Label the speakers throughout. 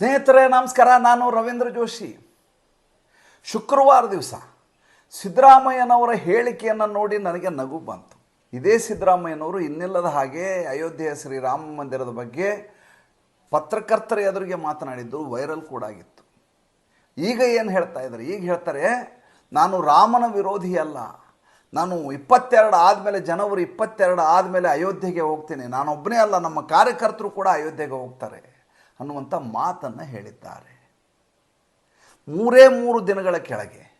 Speaker 1: ಸ್ನೇಹಿತರೆ, ನಮಸ್ಕಾರ. ನಾನು ರವೀಂದ್ರ ಜೋಶಿ. ಶುಕ್ರವಾರ ದಿವಸ ಸಿದ್ದರಾಮಯ್ಯನವರ ಹೇಳಿಕೆಯನ್ನು ನೋಡಿ ನನಗೆ ನಗು ಬಂತು. ಇದೇ ಸಿದ್ದರಾಮಯ್ಯನವರು ಇನ್ನಿಲ್ಲದ ಹಾಗೆ ಅಯೋಧ್ಯೆಯ ಶ್ರೀರಾಮ ಮಂದಿರದ ಬಗ್ಗೆ ಪತ್ರಕರ್ತರ ಎದುರಿಗೆ ಮಾತನಾಡಿದ್ದು ವೈರಲ್ ಕೂಡ ಆಗಿತ್ತು. ಈಗ ಏನು ಹೇಳ್ತಾ ಇದ್ದಾರೆ? ಈಗ ಹೇಳ್ತಾರೆ, ನಾನು ರಾಮನ ವಿರೋಧಿ ಅಲ್ಲ. ನಾನು ಇಪ್ಪತ್ತೆರಡು ಆದಮೇಲೆ, ಜನವರಿ ಇಪ್ಪತ್ತೆರಡು ಆದಮೇಲೆ ಅಯೋಧ್ಯೆಗೆ ಹೋಗ್ತೀನಿ. ನಾನೊಬ್ಬನೇ ಅಲ್ಲ, ನಮ್ಮ ಕಾರ್ಯಕರ್ತರು ಕೂಡ ಅಯೋಧ್ಯೆಗೆ ಹೋಗ್ತಾರೆ. ಅನ್ನುವಂಥ ಮಾತನ್ನು ಹೇಳಿದ್ದಾರೆ. ಮೂರೇ ಮೂರು ದಿನಗಳ ಕೆಳಗೆ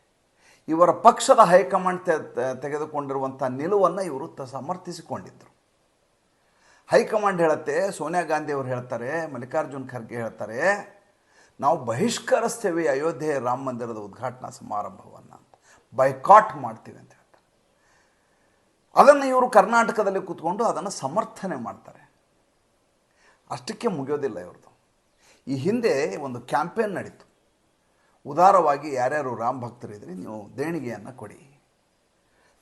Speaker 1: ಇವರ ಪಕ್ಷದ ಹೈಕಮಾಂಡ್ ತೆ- ತೆಗೆದುಕೊಂಡಿರುವಂಥ ನಿಲುವನ್ನು ಇವರು ತ ಸಮರ್ಥಿಸಿಕೊಂಡಿದ್ದರು ಹೈಕಮಾಂಡ್ ಹೇಳುತ್ತೆ, ಸೋನಿಯಾ ಗಾಂಧಿ ಅವರು ಹೇಳ್ತಾರೆ, ಮಲ್ಲಿಕಾರ್ಜುನ್ ಖರ್ಗೆ ಹೇಳ್ತಾರೆ, ನಾವು ಬಹಿಷ್ಕರಿಸ್ತೇವೆ ಅಯೋಧ್ಯೆ ರಾಮ ಮಂದಿರದ ಉದ್ಘಾಟನಾ ಸಮಾರಂಭವನ್ನು ಬೈಕಾಟ್ ಮಾಡ್ತೀವಿ ಅಂತ ಹೇಳ್ತಾರೆ. ಅದನ್ನು ಇವರು ಕರ್ನಾಟಕದಲ್ಲಿ ಕೂತ್ಕೊಂಡು ಅದನ್ನು ಸಮರ್ಥನೆ ಮಾಡ್ತಾರೆ. ಅಷ್ಟಕ್ಕೆ ಮುಗಿಯೋದಿಲ್ಲ ಇವ್ರದ್ದು ಈ ಹಿಂದೆ ಒಂದು ಕ್ಯಾಂಪೇನ್ ನಡೀತು. ಉದಾರವಾಗಿ ಯಾರ್ಯಾರು ರಾಮ ಭಕ್ತರಿದ್ರಿ ನೀವು ದೇಣಿಗೆಯನ್ನು ಕೊಡಿ.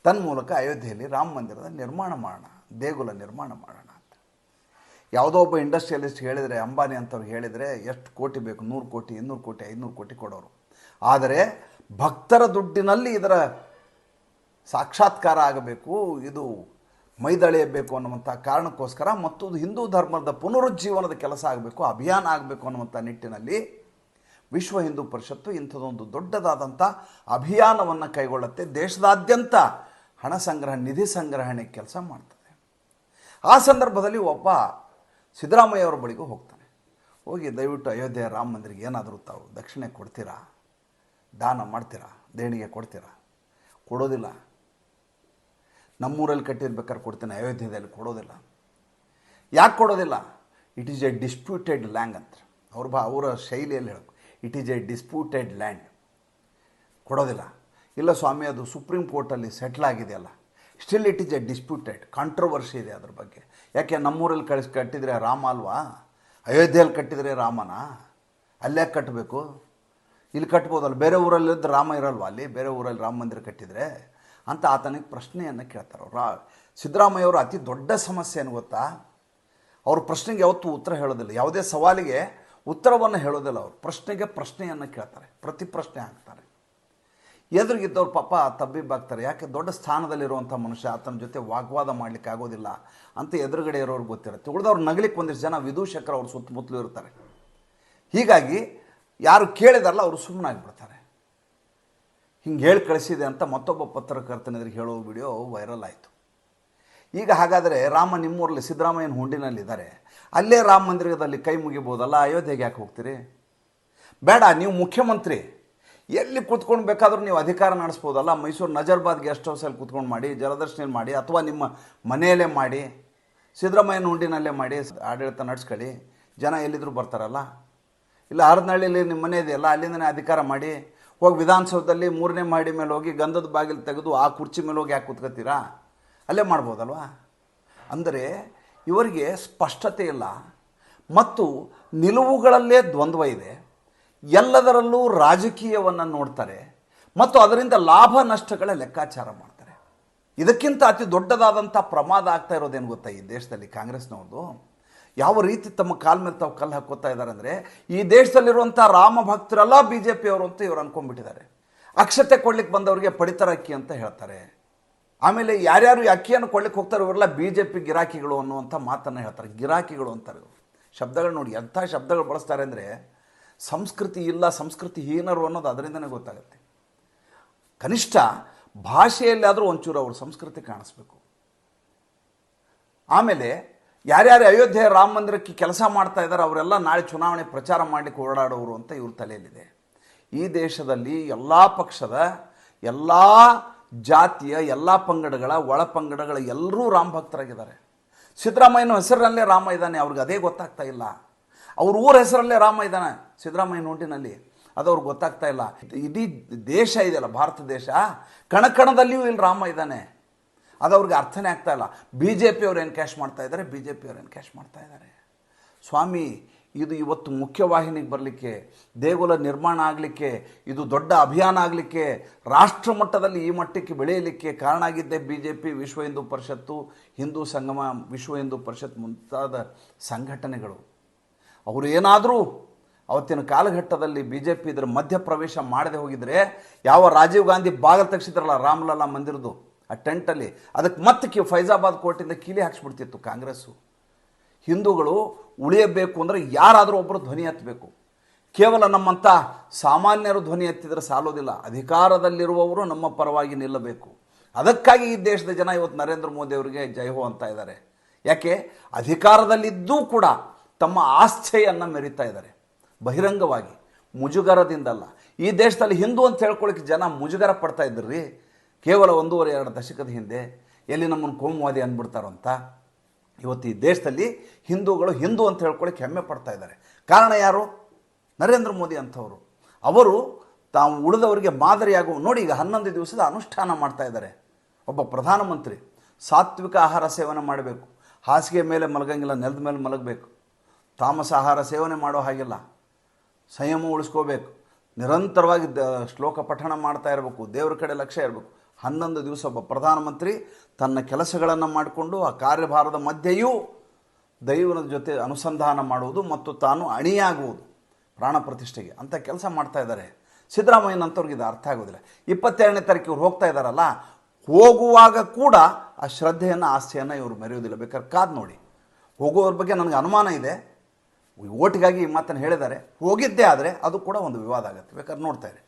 Speaker 1: ತನ್ಮೂಲಕ ಅಯೋಧ್ಯೆಯಲ್ಲಿ ರಾಮ ಮಂದಿರದ ನಿರ್ಮಾಣ ಮಾಡೋಣ, ದೇಗುಲ ನಿರ್ಮಾಣ ಮಾಡೋಣ ಅಂತ. ಯಾವುದೋ ಒಬ್ಬ ಇಂಡಸ್ಟ್ರಿಯಲಿಸ್ಟ್ ಹೇಳಿದರೆ, ಅಂಬಾನಿ ಅಂತವ್ರು ಹೇಳಿದರೆ, ಎಷ್ಟು ಕೋಟಿ ಬೇಕು, ನೂರು ಕೋಟಿ, ಇನ್ನೂರು ಕೋಟಿ, ಐನೂರು ಕೋಟಿ ಕೊಡೋರು. ಆದರೆ ಭಕ್ತರ ದುಡ್ಡಿನಲ್ಲಿ ಇದರ ಸಾಕ್ಷಾತ್ಕಾರ ಆಗಬೇಕು, ಇದು ಮೈದಳೆಯಬೇಕು ಅನ್ನುವಂಥ ಕಾರಣಕ್ಕೋಸ್ಕರ ಮತ್ತು ಹಿಂದೂ ಧರ್ಮದ ಪುನರುಜ್ಜೀವನದ ಕೆಲಸ ಆಗಬೇಕು, ಅಭಿಯಾನ ಆಗಬೇಕು ಅನ್ನುವಂಥ ನಿಟ್ಟಿನಲ್ಲಿ ವಿಶ್ವ ಹಿಂದೂ ಪರಿಷತ್ತು ಇಂಥದ್ದೊಂದು ದೊಡ್ಡದಾದಂಥ ಅಭಿಯಾನವನ್ನು ಕೈಗೊಳ್ಳುತ್ತೆ. ದೇಶದಾದ್ಯಂತ ಹಣ ಸಂಗ್ರಹ, ನಿಧಿ ಸಂಗ್ರಹಣೆ ಕೆಲಸ ಮಾಡ್ತದೆ. ಆ ಸಂದರ್ಭದಲ್ಲಿ ಒಬ್ಬ ಸಿದ್ದರಾಮಯ್ಯ ಅವರ ಬಳಿಗೂ ಹೋಗ್ತಾನೆ. ಹೋಗಿ ದಯವಿಟ್ಟು ಅಯೋಧ್ಯೆ ರಾಮ ಮಂದಿರಿಗೆ ಏನಾದರೂ ತಾವು ದಕ್ಷಿಣೆ ಕೊಡ್ತೀರಾ? ದಾನ ಮಾಡ್ತೀರಾ? ದೇಣಿಗೆ ಕೊಡ್ತೀರಾ? ಕೊಡೋದಿಲ್ಲ. ನಮ್ಮೂರಲ್ಲಿ ಕಟ್ಟಿರ್ಬೇಕಾದ್ರೆ ಕೊಡ್ತೇನೆ ಅಯೋಧ್ಯೆಯಲ್ಲಿ ಕೊಡೋದಿಲ್ಲ. ಯಾಕೆ ಕೊಡೋದಿಲ್ಲ? It is a disputed land ಅಂತ. ಅವ್ರ ಬಾ, ಅವರ ಶೈಲಿಯಲ್ಲಿ ಹೇಳಬೇಕು it is a disputed land ಕೊಡೋದಿಲ್ಲ. ಇಲ್ಲ ಸ್ವಾಮಿ, ಅದು ಸುಪ್ರೀಂ ಕೋರ್ಟಲ್ಲಿ ಸೆಟ್ಲ್ ಆಗಿದೆಯಲ್ಲ. Still it is a disputed controversy ಇದೆ ಅದ್ರ ಬಗ್ಗೆ. ಯಾಕೆ ನಮ್ಮೂರಲ್ಲಿ ಕಳಿಸಿ ಕಟ್ಟಿದರೆ ರಾಮ ಅಲ್ವಾ? ಅಯೋಧ್ಯೆಯಲ್ಲಿ ಕಟ್ಟಿದರೆ ರಾಮನ? ಅಲ್ಲೇ ಕಟ್ಟಬೇಕು ಇಲ್ಲಿ ಕಟ್ಬೋದಲ್ಲ? ಬೇರೆ ಊರಲ್ಲಿದ್ದು ರಾಮ ಇರಲ್ವಾ ಅಲ್ಲಿ? ಬೇರೆ ಊರಲ್ಲಿ ರಾಮ ಮಂದಿರ ಕಟ್ಟಿದರೆ? ಅಂತ ಆತನಿಗೆ ಪ್ರಶ್ನೆಯನ್ನು ಕೇಳ್ತಾರೆ. ಅವ್ರು ಸಿದ್ದರಾಮಯ್ಯವರು ಅತಿ ದೊಡ್ಡ ಸಮಸ್ಯೆ ಏನು ಗೊತ್ತಾ? ಅವ್ರ ಪ್ರಶ್ನೆಗೆ ಯಾವತ್ತೂ ಉತ್ತರ ಹೇಳೋದಿಲ್ಲ. ಯಾವುದೇ ಸವಾಲಿಗೆ ಉತ್ತರವನ್ನು ಹೇಳೋದಿಲ್ಲ ಅವರು. ಪ್ರಶ್ನೆಗೆ ಪ್ರಶ್ನೆಯನ್ನು ಕೇಳ್ತಾರೆ. ಪ್ರತಿ ಪ್ರಶ್ನೆ ಹಾಕ್ತಾರೆ. ಎದುರಿಗಿದ್ದವ್ರು ಪಾಪ ತಬ್ಬಿಬ್ಬಾಗ್ತಾರೆ ಯಾಕೆ? ದೊಡ್ಡ ಸ್ಥಾನದಲ್ಲಿರುವಂಥ ಮನುಷ್ಯ ಆತನ ಜೊತೆ ವಾಗ್ವಾದ ಮಾಡಲಿಕ್ಕೆ ಆಗೋದಿಲ್ಲ ಅಂತ ಎದುರುಗಡೆ ಇರೋರು ಗೊತ್ತಿರುತ್ತೆ. ಉಳಿದವ್ರು ನಗಲಿಕ್ಕೆ ಒಂದಿಷ್ಟು ಜನ ವಿದೂಷಕರು ಅವ್ರ ಸುತ್ತಮುತ್ತಲೂ ಇರ್ತಾರೆ. ಹೀಗಾಗಿ ಯಾರು ಕೇಳಿದಾರಲ್ಲ ಅವರು ಸುಮ್ಮನಾಗಿಬಿಡ್ತಾರೆ ಹಿಂಗೆ ಹೇಳಿ ಕಳಿಸಿದೆ ಅಂತ ಮತ್ತೊಬ್ಬ ಪತ್ರಕರ್ತನ ಎದುರಿಗೆ ಹೇಳೋ ವಿಡಿಯೋ ವೈರಲ್ ಆಯಿತು. ಈಗ ಹಾಗಾದರೆ ರಾಮ ನಿಮ್ಮೂರಲ್ಲಿ ಸಿದ್ದರಾಮಯ್ಯನ ಹುಂಡಿನಲ್ಲಿದ್ದಾರೆ. ಅಲ್ಲೇ ರಾಮ ಮಂದಿರದಲ್ಲಿ ಕೈ ಮುಗಿಬೋದಲ್ಲ, ಅಯೋಧ್ಯೆಗೆ ಯಾಕೆ ಹೋಗ್ತೀರಿ? ಬೇಡ, ನೀವು ಮುಖ್ಯಮಂತ್ರಿ. ಎಲ್ಲಿ ಕೂತ್ಕೊಂಡು ಬೇಕಾದರೂ ನೀವು ಅಧಿಕಾರ ನಡೆಸ್ಬೋದಲ್ಲ, ಮೈಸೂರು ನಜರ್ಬಾದ್ ಗೆಸ್ಟ್ ಹೌಸಲ್ಲಿ ಕೂತ್ಕೊಂಡು ಮಾಡಿ ಜಲದರ್ಶನಲ್ಲಿ ಮಾಡಿ, ಅಥವಾ ನಿಮ್ಮ ಮನೆಯಲ್ಲೇ ಮಾಡಿ, ಸಿದ್ದರಾಮಯ್ಯನ ಹುಂಡಿನಲ್ಲೇ ಮಾಡಿ, ಆಡಳಿತ ನಡೆಸ್ಕೊಳ್ಳಿ. ಜನ ಎಲ್ಲಿದ್ರು ಬರ್ತಾರಲ್ಲ. ಇಲ್ಲ ಹರದನಹಳ್ಳಿಯಲ್ಲಿ ನಿಮ್ಮ ಮನೆ ಇದೆಯಲ್ಲ, ಅಲ್ಲಿಂದನೇ ಅಧಿಕಾರ ಮಾಡಿ ಹೋಗಿ ವಿಧಾನಸೌಧದಲ್ಲಿ ಮೂರನೇ ಮಹಡಿ ಮೇಲೆ ಹೋಗಿ ಗಂಧದ ಬಾಗಿಲು ತೆಗೆದು ಆ ಕುರ್ಚಿ ಮೇಲೆ ಹೋಗಿ ಯಾಕೆ ಕೂತ್ಕೋತೀರಾ ಅಲ್ಲೇ ಮಾಡ್ಬೋದಲ್ವಾ? ಅಂದರೆ ಇವರಿಗೆ ಸ್ಪಷ್ಟತೆ ಇಲ್ಲ. ಮತ್ತು ನಿಲುವುಗಳಲ್ಲೇ ದ್ವಂದ್ವ ಇದೆ. ಎಲ್ಲದರಲ್ಲೂ ರಾಜಕೀಯವನ್ನು ನೋಡ್ತಾರೆ. ಮತ್ತು ಅದರಿಂದ ಲಾಭ ನಷ್ಟಗಳ ಲೆಕ್ಕಾಚಾರ ಮಾಡ್ತಾರೆ. ಇದಕ್ಕಿಂತ ಅತಿ ದೊಡ್ಡದಾದಂಥ ಪ್ರಮಾದ ಆಗ್ತಾ ಇರೋದೇನು ಗೊತ್ತಾ ಈ ದೇಶದಲ್ಲಿ ಕಾಂಗ್ರೆಸ್ನವ್ರದ್ದು ಯಾವ ರೀತಿ ತಮ್ಮ ಕಾಲ್ ಮೇಲೆ ತಾವು ಕಲ್ಲು ಹಾಕೋತಾ ಇದ್ದಾರೆ ಅಂದರೆ, ಈ ದೇಶದಲ್ಲಿರುವಂಥ ರಾಮ ಭಕ್ತರೆಲ್ಲ ಬಿ ಜೆ ಪಿಯವರು ಅಂತ ಇವ್ರು ಅನ್ಕೊಂಡ್ಬಿಟ್ಟಿದ್ದಾರೆ. ಅಕ್ಷತೆ ಕೊಡ್ಲಿಕ್ಕೆ ಬಂದವರಿಗೆ ಪಡಿತರ ಅಕ್ಕಿ ಅಂತ ಹೇಳ್ತಾರೆ. ಆಮೇಲೆ ಯಾರ್ಯಾರು ಅಕ್ಕಿಯನ್ನು ಕೊಡ್ಲಿಕ್ಕೆ ಹೋಗ್ತಾರೆ ಇವರೆಲ್ಲ ಬಿ ಜೆ ಪಿ ಗಿರಾಕಿಗಳು ಅನ್ನುವಂಥ ಮಾತನ್ನು ಹೇಳ್ತಾರೆ. ಗಿರಾಕಿಗಳು ಅಂತಾರೆ ಶಬ್ದಗಳು ನೋಡಿ, ಎಂಥ ಶಬ್ದಗಳು ಬಳಸ್ತಾರೆ ಅಂದರೆ, ಸಂಸ್ಕೃತಿ ಇಲ್ಲ, ಸಂಸ್ಕೃತಿ ಹೀನರು ಅನ್ನೋದು ಅದರಿಂದನೇ ಗೊತ್ತಾಗುತ್ತೆ. ಕನಿಷ್ಠ ಭಾಷೆಯಲ್ಲಾದರೂ ಒಂಚೂರು ಅವ್ರ ಸಂಸ್ಕೃತಿ ಕಾಣಿಸ್ಬೇಕು. ಆಮೇಲೆ ಯಾರ್ಯಾರು ಅಯೋಧ್ಯೆ ರಾಮ ಮಂದಿರಕ್ಕೆ ಕೆಲಸ ಮಾಡ್ತಾ ಇದ್ದಾರೆ ಅವರೆಲ್ಲ ನಾಳೆ ಚುನಾವಣೆ ಪ್ರಚಾರ ಮಾಡಲಿಕ್ಕೆ ಓಡಾಡೋರು ಅಂತ ಇವ್ರ ತಲೆಯಲ್ಲಿದೆ. ಈ ದೇಶದಲ್ಲಿ ಎಲ್ಲ ಪಕ್ಷದ, ಎಲ್ಲ ಜಾತಿಯ, ಎಲ್ಲ ಪಂಗಡಗಳ, ಒಳ ಪಂಗಡಗಳ ಎಲ್ಲರೂ ರಾಮ ಭಕ್ತರಾಗಿದ್ದಾರೆ. ಸಿದ್ದರಾಮಯ್ಯನ ಹೆಸರಿನಲ್ಲೇ ರಾಮ ಇದ್ದಾನೆ, ಅವ್ರಿಗೆ ಅದೇ ಗೊತ್ತಾಗ್ತಾ ಇಲ್ಲ. ಅವ್ರ ಊರ ಹೆಸರಲ್ಲೇ ರಾಮ ಇದ್ದಾನೆ, ಸಿದ್ದರಾಮಯ್ಯ ನೋಟಿನಲ್ಲಿ, ಅದು ಅವ್ರಿಗೆ ಗೊತ್ತಾಗ್ತಾ ಇಲ್ಲ. ಇಡೀ ದೇಶ ಇದೆಯಲ್ಲ, ಭಾರತ ದೇಶ, ಕಣಕಣದಲ್ಲಿಯೂ ಇಲ್ಲಿ ರಾಮ ಇದ್ದಾನೆ. ಅದು ಅವ್ರಿಗೆ ಅರ್ಥನೇ ಆಗ್ತಾ ಇಲ್ಲ. ಬಿ ಜೆ ಪಿಯವ್ರು ಏನು ಕ್ಯಾಶ್ ಮಾಡ್ತಾ ಇದ್ದಾರೆ? ಬಿ ಜೆ ಪಿಯವ್ರು ಏನು ಕ್ಯಾಶ್ ಮಾಡ್ತಾ ಇದ್ದಾರೆ? ಸ್ವಾಮಿ, ಇದು ಇವತ್ತು ಮುಖ್ಯವಾಹಿನಿಗೆ ಬರಲಿಕ್ಕೆ, ದೇಗುಲ ನಿರ್ಮಾಣ ಆಗಲಿಕ್ಕೆ, ಇದು ದೊಡ್ಡ ಅಭಿಯಾನ ಆಗಲಿಕ್ಕೆ, ರಾಷ್ಟ್ರ ಮಟ್ಟದಲ್ಲಿ ಈ ಮಟ್ಟಕ್ಕೆ ಬೆಳೆಯಲಿಕ್ಕೆ ಕಾರಣ ಆಗಿದ್ದೆ ಬಿ ಜೆ ಪಿ ವಿಶ್ವ ಹಿಂದೂ ಪರಿಷತ್ತು, ಹಿಂದೂ ಸಂಗಮ ವಿಶ್ವ ಹಿಂದೂ ಪರಿಷತ್ ಮುಂತಾದ ಸಂಘಟನೆಗಳು. ಅವರು ಏನಾದರೂ ಅವತ್ತಿನ ಕಾಲಘಟ್ಟದಲ್ಲಿ ಬಿ ಜೆ ಪಿ ಇದರ ಮಧ್ಯಪ್ರವೇಶ ಮಾಡದೆ ಹೋಗಿದ್ರೆ, ಯಾವ ರಾಜೀವ್ ಗಾಂಧಿ ಬಾಗಲ್ ತಗ್ಸಿದ್ರಲ್ಲ ರಾಮಲಲ್ಲಾ ಮಂದಿರದು ಆ ಟೆಂಟಲ್ಲಿ ಅದಕ್ಕೆ ಮತ್ತೆ ಕಿ ಫೈಜಾಬಾದ್ ಕೋರ್ಟಿಂದ ಕೀಲಿ ಹಾಕ್ಸ್ಬಿಡ್ತಿತ್ತು ಕಾಂಗ್ರೆಸ್ಸು. ಹಿಂದೂಗಳು ಉಳಿಯಬೇಕು ಅಂದರೆ ಯಾರಾದರೂ ಒಬ್ಬರು ಧ್ವನಿ ಎತ್ತಬೇಕು. ಕೇವಲ ನಮ್ಮಂಥ ಸಾಮಾನ್ಯರು ಧ್ವನಿ ಎತ್ತಿದರೆ ಸಾಲೋದಿಲ್ಲ. ಅಧಿಕಾರದಲ್ಲಿರುವವರು ನಮ್ಮ ಪರವಾಗಿ ನಿಲ್ಲಬೇಕು. ಅದಕ್ಕಾಗಿ ಈ ದೇಶದ ಜನ ಇವತ್ತು ನರೇಂದ್ರ ಮೋದಿ ಅವರಿಗೆ ಜೈ ಹೋ ಅಂತ ಇದ್ದಾರೆ ಯಾಕೆ? ಅಧಿಕಾರದಲ್ಲಿದ್ದೂ ಕೂಡ ತಮ್ಮ ಆಸ್ಥೆಯನ್ನು ಮೆರಿತಾ ಇದ್ದಾರೆ ಬಹಿರಂಗವಾಗಿ, ಮುಜುಗರದಿಂದಲ್ಲ. ಈ ದೇಶದಲ್ಲಿ ಹಿಂದೂ ಅಂತ ಹೇಳ್ಕೊಳ್ಳಿಕ್ಕೆ ಜನ ಮುಜುಗರ ಪಡ್ತಾ ಇದ್ರಿ? ಕೇವಲ ಒಂದೂವರೆ, ಎರಡು ದಶಕದ ಹಿಂದೆ ಎಲ್ಲಿ ನಮ್ಮನ್ನು ಕೋಮುವಾದಿ ಅಂದ್ಬಿಡ್ತಾರೋ ಅಂತ ಇವತ್ತು ಈ ದೇಶದಲ್ಲಿ ಹಿಂದೂಗಳು ಹಿಂದೂ ಅಂತ ಹೇಳ್ಕೊಳ್ಳಿಕ್ಕೆ ಹೆಮ್ಮೆ ಪಡ್ತಾ ಇದ್ದಾರೆ. ಕಾರಣ ಯಾರು? ನರೇಂದ್ರ ಮೋದಿ ಅಂಥವರು. ಅವರು ತಾವು ಉಳಿದವರಿಗೆ ಮಾದರಿಯಾಗುವ, ನೋಡಿ ಈಗ ಹನ್ನೊಂದು ದಿವಸದ ಅನುಷ್ಠಾನ ಮಾಡ್ತಾ ಇದ್ದಾರೆ. ಒಬ್ಬ ಪ್ರಧಾನಮಂತ್ರಿ, ಸಾತ್ವಿಕ ಆಹಾರ ಸೇವನೆ ಮಾಡಬೇಕು. ಹಾಸಿಗೆ ಮೇಲೆ ಮಲಗಂಗಿಲ್ಲ, ನೆಲದ ಮೇಲೆ ಮಲಗಬೇಕು. ತಾಮಸ ಆಹಾರ ಸೇವನೆ ಮಾಡೋ ಹಾಗಿಲ್ಲ. ಸಂಯಮ ಉಳಿಸ್ಕೋಬೇಕು. ನಿರಂತರವಾಗಿ ಶ್ಲೋಕ ಪಠಣ ಮಾಡ್ತಾ ಇರಬೇಕು. ದೇವರ ಕಡೆ ಲಕ್ಷ್ಯ ಇರಬೇಕು. ಹನ್ನೊಂದು ದಿವಸ ಒಬ್ಬ ಪ್ರಧಾನಮಂತ್ರಿ ತನ್ನ ಕೆಲಸಗಳನ್ನು ಮಾಡಿಕೊಂಡು ಆ ಕಾರ್ಯಭಾರದ ಮಧ್ಯೆಯೂ ದೈವನ ಜೊತೆ ಅನುಸಂಧಾನ ಮಾಡುವುದು ಮತ್ತು ತಾನು ಅಣಿಯಾಗುವುದು, ಪ್ರಾಣ ಪ್ರತಿಷ್ಠೆಗೆ ಅಂತ ಕೆಲಸ ಮಾಡ್ತಾ ಇದ್ದಾರೆ. ಸಿದ್ದರಾಮಯ್ಯನಂಥವ್ರಿಗೆ ಇದು ಅರ್ಥ ಆಗೋದಿಲ್ಲ. ಇಪ್ಪತ್ತೆರಡನೇ ತಾರೀಕು ಇವ್ರು ಹೋಗ್ತಾ ಇದ್ದಾರಲ್ಲ ಹೋಗುವಾಗ ಕೂಡ ಆ ಶ್ರದ್ಧೆಯನ್ನು ಆಸ್ತಿಯನ್ನು ಇವರು ಮೆರೆಯೋದಿಲ್ಲ ಬೇಕಾದ್ರೆ ಕಾದು ನೋಡಿ. ಹೋಗುವವ್ರ ಬಗ್ಗೆ ನನಗೆ ಅನುಮಾನ ಇದೆ. ಓಟಿಗಾಗಿ ಈ ಮಾತನ್ನು ಹೇಳಿದ್ದಾರೆ. ಹೋಗಿದ್ದೇ ಆದರೆ ಅದು ಕೂಡ ಒಂದು ವಿವಾದ ಆಗುತ್ತೆ. ಬೇಕಾದ್ರೆ ನೋಡ್ತಾ ಇರಿ.